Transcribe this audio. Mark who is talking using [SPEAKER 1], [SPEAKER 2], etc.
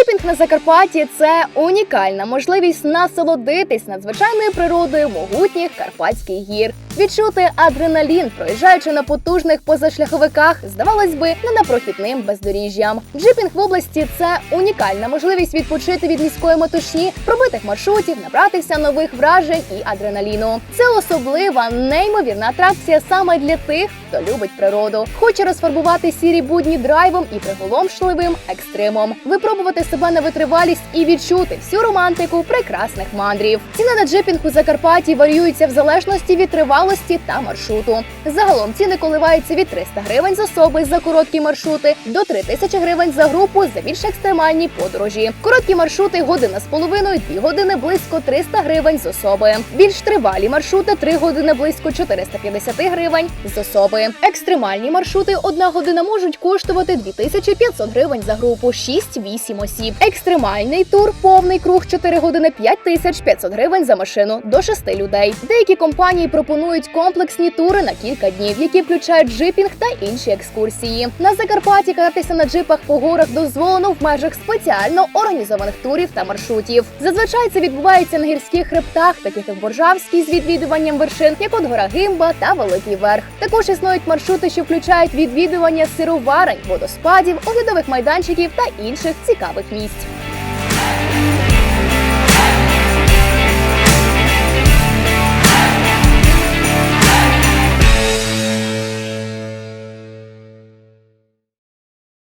[SPEAKER 1] Джипінг на Закарпатті це унікальна можливість насолодитись надзвичайною природою могутніх карпатських гір, відчути адреналін, проїжджаючи на потужних позашляховиках, здавалось би, не на прохідним бездоріжжям. Джипінг в області це унікальна можливість відпочити від міської метушні, пробитих маршрутів, набратися нових вражень і адреналіну. Це особлива, неймовірна атракція саме для тих, хто любить природу, хоче розфарбувати сірі будні драйвом і приголомшливим екстримом, випробувати себе на витривалість і відчути всю романтику прекрасних мандрів. Ціни на джипінг у Закарпатті варіюються в залежності від тривалості та маршруту. Загалом ціни коливаються від 300 гривень з особи за короткі маршрути до 3000 гривень за групу за більш екстремальні подорожі. Короткі маршрути година з половиною, 2 години близько 300 гривень з особи. Більш тривалі маршрути 3 години близько 450 гривень з особи. Екстремальні маршрути 1 година можуть коштувати 2500 гривень за групу 6-8 осіб. Екстремальний тур повний круг 4 години 5500 гривень за машину до 6 людей. Деякі компанії пропонують комплексні тури на кілька днів, які включають джипінг та інші екскурсії. На Закарпатті кататися на джипах по горах дозволено в межах спеціально організованих турів та маршрутів. Зазвичай це відбувається на гірських хребтах, таких як Боржавський з відвідуванням вершин, як от гора Гимба та Великий Верх. Також існують маршрути, що включають відвідування сироварень, водоспадів, оглядових майданчиків та інших цікавих Peace.